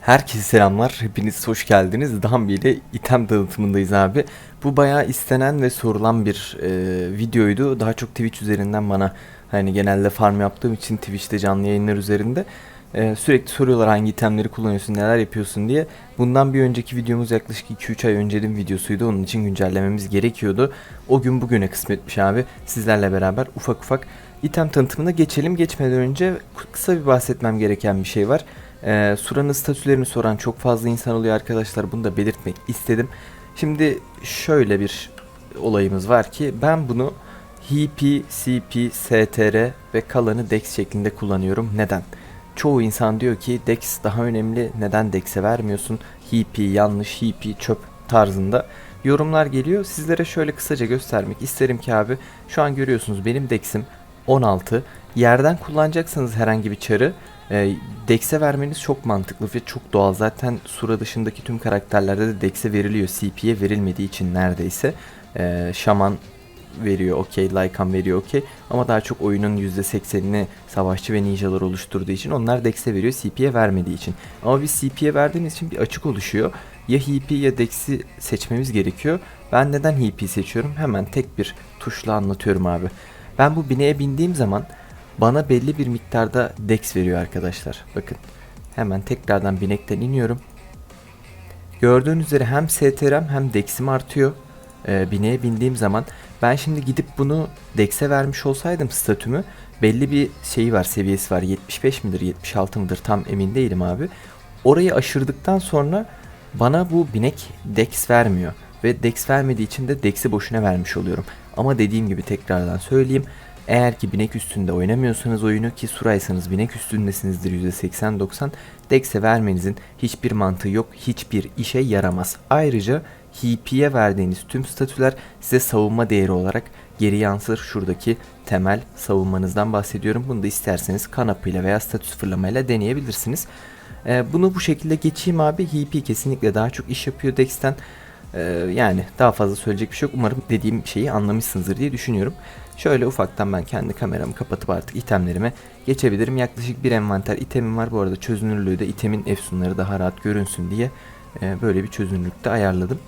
Herkese selamlar. Hepiniz hoş geldiniz. Dambi ile item dağıtımındayız abi. Bu bayağı istenen ve sorulan bir e, videoydu. Daha çok Twitch üzerinden bana hani genelde farm yaptığım için Twitch'te canlı yayınlar üzerinde e, sürekli soruyorlar hangi itemleri kullanıyorsun, neler yapıyorsun diye. Bundan bir önceki videomuz yaklaşık 2-3 ay öncenin videosuydu. Onun için güncellememiz gerekiyordu. O gün bugüne kısmetmiş abi. Sizlerle beraber ufak ufak item tanıtımına geçelim. Geçmeden önce kısa bir bahsetmem gereken bir şey var. Ee, Sura'nın statülerini soran çok fazla insan oluyor arkadaşlar. Bunu da belirtmek istedim. Şimdi şöyle bir olayımız var ki ben bunu HP, CP, STR ve kalanı DEX şeklinde kullanıyorum. Neden? Çoğu insan diyor ki DEX daha önemli. Neden DEX'e vermiyorsun? HP yanlış, HP çöp tarzında yorumlar geliyor. Sizlere şöyle kısaca göstermek isterim ki abi şu an görüyorsunuz benim DEX'im 16. Yerden kullanacaksanız herhangi bir çarı e, Dex'e vermeniz çok mantıklı ve çok doğal. Zaten Sura dışındaki tüm karakterlerde de Dex'e veriliyor. CP'ye verilmediği için neredeyse. E, Şaman veriyor okey, Lycan veriyor okey. Ama daha çok oyunun %80'ini savaşçı ve ninjalar oluşturduğu için onlar Dex'e veriyor CP'ye vermediği için. Ama biz CP'ye verdiğimiz için bir açık oluşuyor. Ya HP ya Dex'i seçmemiz gerekiyor. Ben neden HP seçiyorum? Hemen tek bir tuşla anlatıyorum abi. Ben bu bineğe bindiğim zaman bana belli bir miktarda dex veriyor arkadaşlar. Bakın hemen tekrardan binekten iniyorum. Gördüğünüz üzere hem STR'm hem dex'im artıyor. Ee, bineğe bindiğim zaman ben şimdi gidip bunu dex'e vermiş olsaydım statümü belli bir şeyi var seviyesi var 75 midir 76 mıdır tam emin değilim abi. Orayı aşırdıktan sonra bana bu binek dex vermiyor ve dex vermediği için de dex'i boşuna vermiş oluyorum. Ama dediğim gibi tekrardan söyleyeyim eğer ki binek üstünde oynamıyorsanız oyunu ki suraysanız binek üstündesinizdir %80-90 Dex'e vermenizin hiçbir mantığı yok, hiçbir işe yaramaz. Ayrıca HP'ye verdiğiniz tüm statüler size savunma değeri olarak geri yansır. Şuradaki temel savunmanızdan bahsediyorum. Bunu da isterseniz kanapıyla veya statü sıfırlamayla deneyebilirsiniz. Ee, bunu bu şekilde geçeyim abi. HP kesinlikle daha çok iş yapıyor Dex'ten. Ee, yani daha fazla söyleyecek bir şey yok. Umarım dediğim şeyi anlamışsınızdır diye düşünüyorum. Şöyle ufaktan ben kendi kameramı kapatıp artık itemlerime geçebilirim. Yaklaşık bir envanter itemim var. Bu arada çözünürlüğü de itemin efsunları daha rahat görünsün diye e, böyle bir çözünürlükte ayarladım.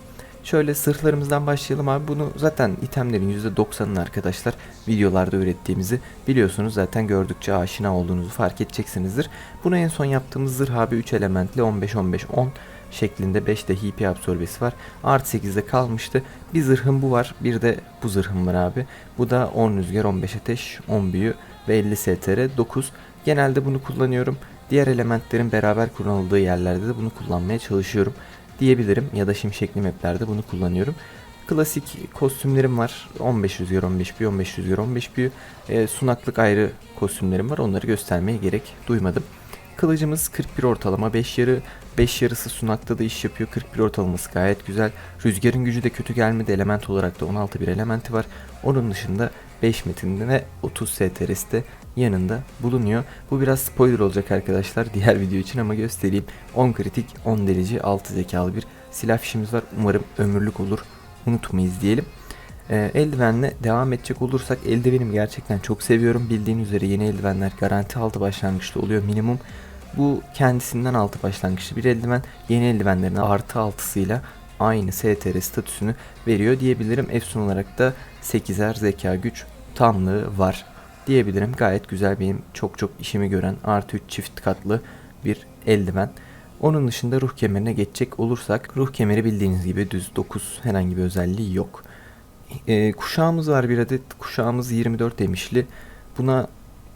Şöyle sırtlarımızdan başlayalım abi. Bunu zaten itemlerin %90'ını arkadaşlar videolarda ürettiğimizi biliyorsunuz. Zaten gördükçe aşina olduğunuzu fark edeceksinizdir. Bunu en son yaptığımız zırh abi 3 elementli 15-15-10 şeklinde 5 de HP absorbesi var. Artı 8'de kalmıştı. Bir zırhım bu var. Bir de bu zırhım var abi. Bu da 10 rüzgar, 15 ateş, 10 büyü ve 50 STR 9. Genelde bunu kullanıyorum. Diğer elementlerin beraber kullanıldığı yerlerde de bunu kullanmaya çalışıyorum diyebilirim. Ya da şimşekli maplerde bunu kullanıyorum. Klasik kostümlerim var. 15 rüzgar 15 büyü, 15 rüzgar 15 büyü. E, sunaklık ayrı kostümlerim var. Onları göstermeye gerek duymadım. Kılıcımız 41 ortalama 5 yarı 5 yarısı sunakta da iş yapıyor 41 ortalaması gayet güzel. Rüzgarın gücü de kötü gelmedi element olarak da 16 bir elementi var. Onun dışında 5 metinde ve 30 STR'si de yanında bulunuyor. Bu biraz spoiler olacak arkadaşlar diğer video için ama göstereyim. 10 kritik 10 delici 6 zekalı bir silah fişimiz var. Umarım ömürlük olur unutmayız diyelim. E, eldivenle devam edecek olursak eldivenimi gerçekten çok seviyorum. Bildiğiniz üzere yeni eldivenler garanti altı başlangıçta oluyor minimum. Bu kendisinden altı başlangıçlı bir eldiven. Yeni eldivenlerin artı altısıyla aynı STR statüsünü veriyor diyebilirim. Efsun olarak da 8'er zeka güç tamlığı var diyebilirim. Gayet güzel benim çok çok işimi gören artı 3 çift katlı bir eldiven. Onun dışında ruh kemerine geçecek olursak ruh kemeri bildiğiniz gibi düz 9 herhangi bir özelliği yok. E, kuşağımız var bir adet. Kuşağımız 24 demişli. Buna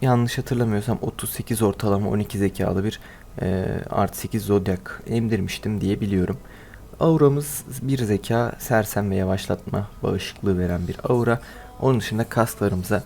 yanlış hatırlamıyorsam 38 ortalama 12 zekalı bir e, artı 8 zodyak emdirmiştim diye biliyorum. Auramız bir zeka, sersem ve yavaşlatma bağışıklığı veren bir aura. Onun dışında kasklarımıza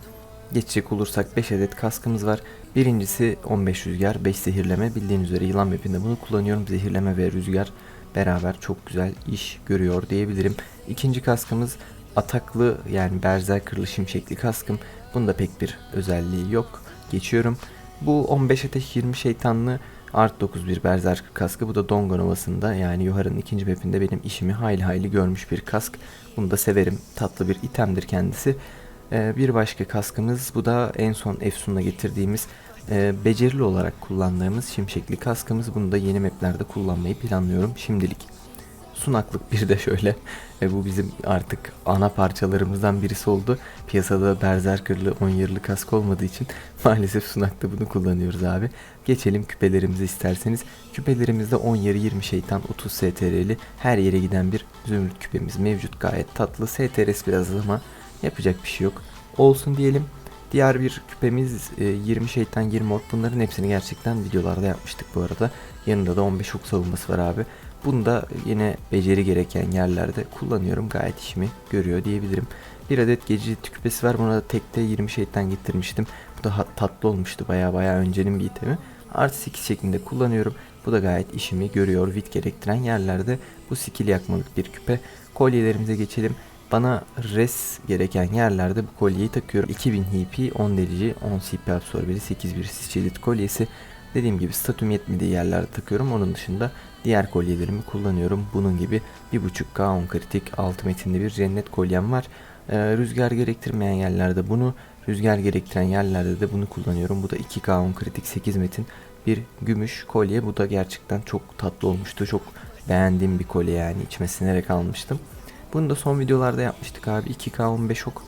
geçecek olursak 5 adet kaskımız var. Birincisi 15 rüzgar, 5 zehirleme. Bildiğiniz üzere yılan mapinde bunu kullanıyorum. Zehirleme ve rüzgar beraber çok güzel iş görüyor diyebilirim. İkinci kaskımız ataklı yani berserkerlı şimşekli kaskım. Bunda pek bir özelliği yok. Geçiyorum. Bu 15 ateş 20 şeytanlı art 9 bir berserker kaskı. Bu da Dongon Ovası'nda yani Yuhar'ın ikinci mapinde benim işimi hayli hayli görmüş bir kask. Bunu da severim. Tatlı bir itemdir kendisi. Ee, bir başka kaskımız bu da en son Efsun'la getirdiğimiz e, becerili olarak kullandığımız şimşekli kaskımız. Bunu da yeni maplerde kullanmayı planlıyorum şimdilik. Sunaklık bir de şöyle. E, bu bizim artık ana parçalarımızdan birisi oldu. Piyasada Berserker'lı 10 yıllık kask olmadığı için maalesef sunakta bunu kullanıyoruz abi. Geçelim küpelerimize isterseniz. Küpelerimizde 10 yarı 20 şeytan 30 STR'li her yere giden bir zümrüt küpemiz mevcut. Gayet tatlı. STR'si biraz az ama yapacak bir şey yok. Olsun diyelim. Diğer bir küpemiz e, 20 şeytan 20 ork bunların hepsini gerçekten videolarda yapmıştık bu arada. Yanında da 15 ok savunması var abi. Bunu da yine beceri gereken yerlerde kullanıyorum. Gayet işimi görüyor diyebilirim. Bir adet gece küpesi var. Buna da tekte 20 şeytan getirmiştim. Bu da tatlı olmuştu. Baya baya öncenin bir itemi. Artı 8 şeklinde kullanıyorum. Bu da gayet işimi görüyor. Vit gerektiren yerlerde bu skill yakmalık bir küpe. Kolyelerimize geçelim. Bana res gereken yerlerde bu kolyeyi takıyorum. 2000 HP, 10 delici, 10 CP absorbeli, 81 sisçelit kolyesi. Dediğim gibi statüm yetmediği yerlerde takıyorum. Onun dışında diğer kolyelerimi kullanıyorum. Bunun gibi 1.5K 10 kritik altı metinde bir cennet kolyem var. Ee, rüzgar gerektirmeyen yerlerde bunu, rüzgar gerektiren yerlerde de bunu kullanıyorum. Bu da 2K 10 kritik 8 metin bir gümüş kolye. Bu da gerçekten çok tatlı olmuştu. Çok beğendiğim bir kolye yani içime sinerek almıştım. Bunu da son videolarda yapmıştık abi. 2K 15 ok,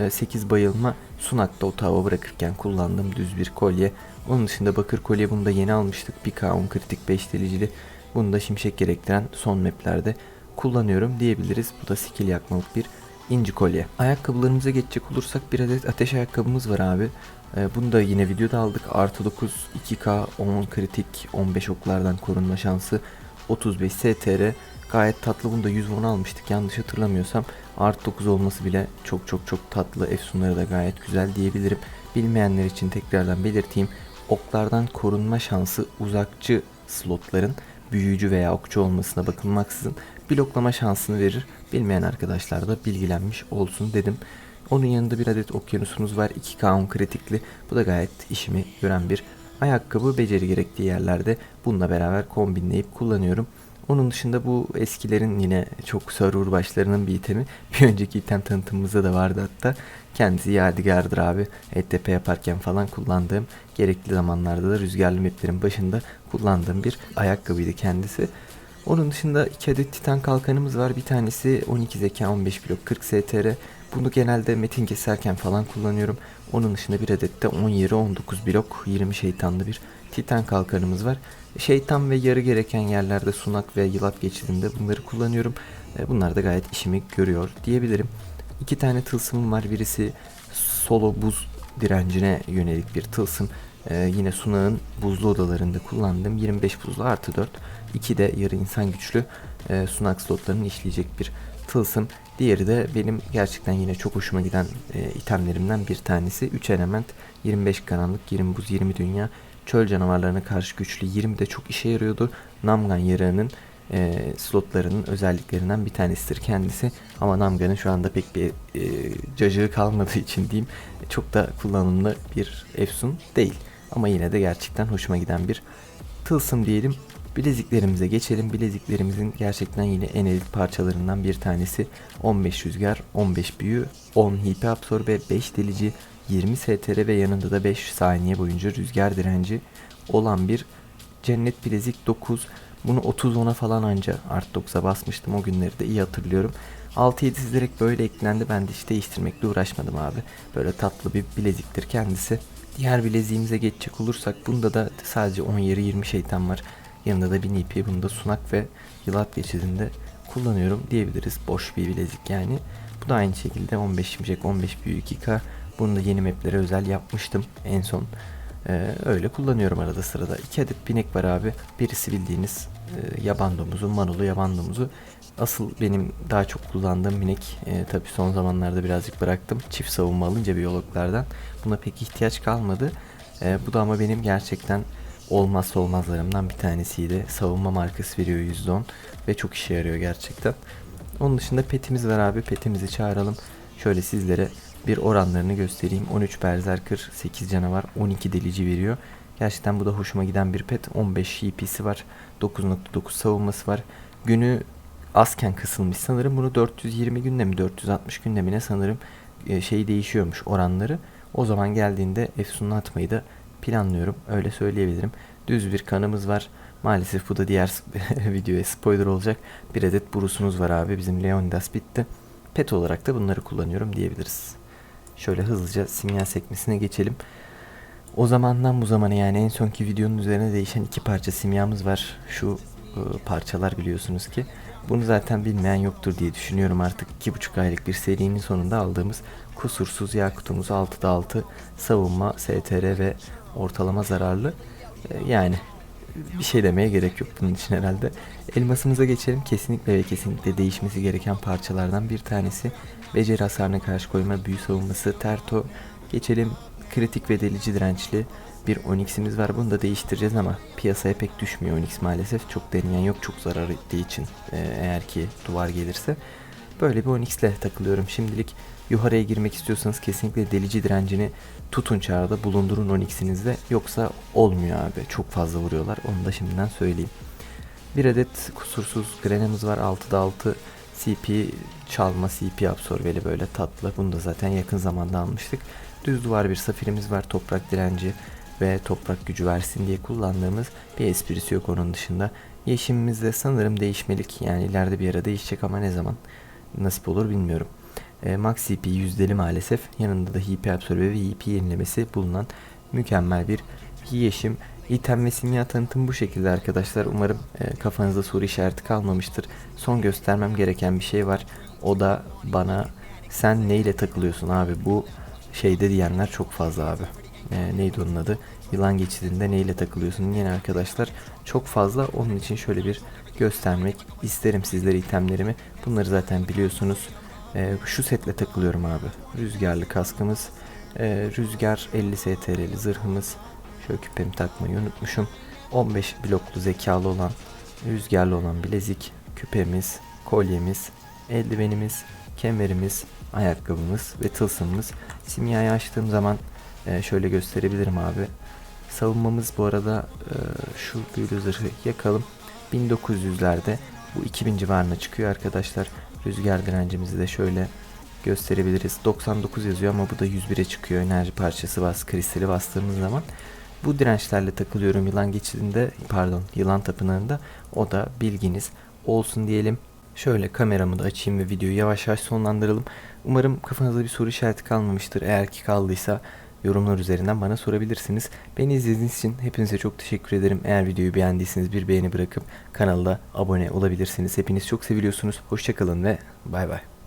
e, 8 bayılma, sunakta otağı bırakırken kullandığım düz bir kolye. Onun dışında bakır kolye bunu da yeni almıştık. 1K 10 kritik 5 delicili. Bunu da şimşek gerektiren son maplerde kullanıyorum diyebiliriz. Bu da skill yakmalık bir inci kolye. Ayakkabılarımıza geçecek olursak bir adet ateş ayakkabımız var abi. Ee, bunu da yine videoda aldık. Artı 9, 2K, 10 kritik, 15 oklardan korunma şansı, 35 STR. Gayet tatlı. Bunu da 100 won almıştık yanlış hatırlamıyorsam. Artı 9 olması bile çok çok çok tatlı. Efsunları da gayet güzel diyebilirim. Bilmeyenler için tekrardan belirteyim. Oklardan korunma şansı uzakçı slotların büyücü veya okçu olmasına bakılmaksızın bloklama şansını verir. Bilmeyen arkadaşlar da bilgilenmiş olsun dedim. Onun yanında bir adet okyanusumuz var. 2K 10 kritikli. Bu da gayet işimi gören bir ayakkabı. Beceri gerektiği yerlerde bununla beraber kombinleyip kullanıyorum. Onun dışında bu eskilerin yine çok sarur başlarının bir itemi. Bir önceki item tanıtımımızda da vardı hatta. Kendisi yadigardır abi. ETP yaparken falan kullandığım, gerekli zamanlarda da rüzgarlı maplerin başında kullandığım bir ayakkabıydı kendisi. Onun dışında iki adet titan kalkanımız var. Bir tanesi 12 zeka 15 blok 40 STR. Bunu genelde metin keserken falan kullanıyorum. Onun dışında bir adet de 17 19 blok 20 şeytanlı bir titan kalkanımız var. Şeytan ve yarı gereken yerlerde sunak ve yılap geçidinde bunları kullanıyorum. E, Bunlar da gayet işimi görüyor diyebilirim. İki tane tılsımım var. Birisi solo buz direncine yönelik bir tılsım. Ee, yine sunağın buzlu odalarında kullandığım 25 buzlu artı 4. İki de yarı insan güçlü e, sunak slotlarını işleyecek bir tılsım. Diğeri de benim gerçekten yine çok hoşuma giden e, itemlerimden bir tanesi. 3 element 25 karanlık 20 buz 20 dünya çöl canavarlarına karşı güçlü 20 de çok işe yarıyordu. Namgan yarığının e, slotlarının özelliklerinden bir tanesidir kendisi. Ama Namgan'ın şu anda pek bir e, cacığı kalmadığı için diyeyim çok da kullanımlı bir efsun değil. Ama yine de gerçekten hoşuma giden bir tılsım diyelim. Bileziklerimize geçelim. Bileziklerimizin gerçekten yine en elit parçalarından bir tanesi. 15 rüzgar, 15 büyü, 10 HP absorbe, 5 delici, 20 STR ve yanında da 5 saniye boyunca rüzgar direnci olan bir cennet bilezik 9. Bunu 30 ona falan anca art 9'a basmıştım o günleri de iyi hatırlıyorum. 6-7 çizerek böyle eklendi ben de hiç değiştirmekle uğraşmadım abi. Böyle tatlı bir bileziktir kendisi. Diğer bileziğimize geçecek olursak bunda da sadece 10 yeri 20 şeytan var. Yanında da bir ipi bunda sunak ve yılat geçidinde kullanıyorum diyebiliriz. Boş bir bilezik yani. Bu da aynı şekilde 15 şimşek 15 büyük 2K. Bunu da yeni maplere özel yapmıştım en son. Ee, öyle kullanıyorum arada sırada. İki adet binek var abi. Birisi bildiğiniz e, yaban domuzu, manolu yaban domuzu. Asıl benim daha çok kullandığım binek. E, tabii son zamanlarda birazcık bıraktım. Çift savunma alınca biyologlardan. Buna pek ihtiyaç kalmadı. E, bu da ama benim gerçekten olmazsa olmazlarımdan bir tanesiydi. Savunma markası veriyor %10 ve çok işe yarıyor gerçekten. Onun dışında petimiz var abi. Petimizi çağıralım. Şöyle sizlere bir oranlarını göstereyim. 13 berserker, 8 canavar, 12 delici veriyor. Gerçekten bu da hoşuma giden bir pet. 15 HP'si var. 9.9 savunması var. Günü azken kısılmış sanırım. Bunu 420 günde mi 460 günde mi ne sanırım e, şey değişiyormuş oranları. O zaman geldiğinde Efsun'u atmayı da planlıyorum. Öyle söyleyebilirim. Düz bir kanımız var. Maalesef bu da diğer videoya spoiler olacak. Bir adet Bruce'umuz var abi. Bizim Leonidas bitti. Pet olarak da bunları kullanıyorum diyebiliriz. Şöyle hızlıca simya sekmesine geçelim. O zamandan bu zamana yani en sonki videonun üzerine değişen iki parça simyamız var. Şu e, parçalar biliyorsunuz ki. Bunu zaten bilmeyen yoktur diye düşünüyorum artık. iki buçuk aylık bir serinin sonunda aldığımız kusursuz Yakut'umuz 6'da 6 savunma, STR ve ortalama zararlı. E, yani bir şey demeye gerek yok bunun için herhalde. Elmasımıza geçelim. Kesinlikle ve kesinlikle değişmesi gereken parçalardan bir tanesi. Beceri hasarına karşı koyma, büyü savunması, terto. Geçelim kritik ve delici dirençli bir Onyx'imiz var. Bunu da değiştireceğiz ama piyasaya pek düşmüyor Onyx maalesef. Çok deneyen yok çok zarar ettiği için e, eğer ki duvar gelirse. Böyle bir Onyx'le takılıyorum. Şimdilik yukarıya girmek istiyorsanız kesinlikle delici direncini tutun çağrıda bulundurun Onyx'inizde. Yoksa olmuyor abi. Çok fazla vuruyorlar. Onu da şimdiden söyleyeyim. Bir adet kusursuz grenemiz var. 6'da 6 CP çalma, CP absorbeli böyle tatlı. Bunu da zaten yakın zamanda almıştık. Düz duvar bir safirimiz var. Toprak direnci ve toprak gücü versin diye kullandığımız bir esprisi yok onun dışında. Yeşimimiz de sanırım değişmelik. Yani ileride bir ara değişecek ama ne zaman nasip olur bilmiyorum. E, Max CP yüzdeli maalesef. Yanında da HP absorbe ve EP yenilemesi bulunan mükemmel bir yeşim. İtem ve simya tanıtım bu şekilde arkadaşlar. Umarım e, kafanızda soru işareti kalmamıştır. Son göstermem gereken bir şey var. O da bana sen neyle takılıyorsun abi bu şeyde diyenler çok fazla abi. E, neydi onun adı? Yılan geçidinde neyle takılıyorsun diyen arkadaşlar çok fazla. Onun için şöyle bir göstermek isterim sizlere itemlerimi. Bunları zaten biliyorsunuz. E, şu setle takılıyorum abi. Rüzgarlı kaskımız. E, rüzgar 50 STR'li zırhımız. Şöyle küpemi takmayı unutmuşum. 15 bloklu zekalı olan, rüzgarlı olan bilezik, küpemiz, kolyemiz, eldivenimiz, kemerimiz, ayakkabımız ve tılsımımız. Simyayı açtığım zaman e, şöyle gösterebilirim abi. Savunmamız bu arada e, şu büyülü zırhı yakalım. 1900'lerde bu 2000 civarına çıkıyor arkadaşlar. Rüzgar direncimizi de şöyle gösterebiliriz. 99 yazıyor ama bu da 101'e çıkıyor. Enerji parçası bas, kristali bastığımız zaman. Bu dirençlerle takılıyorum yılan geçidinde pardon yılan tapınağında o da bilginiz olsun diyelim. Şöyle kameramı da açayım ve videoyu yavaş yavaş sonlandıralım. Umarım kafanızda bir soru işareti kalmamıştır. Eğer ki kaldıysa yorumlar üzerinden bana sorabilirsiniz. Beni izlediğiniz için hepinize çok teşekkür ederim. Eğer videoyu beğendiyseniz bir beğeni bırakıp kanalda abone olabilirsiniz. Hepiniz çok seviliyorsunuz. Hoşçakalın ve bay bay.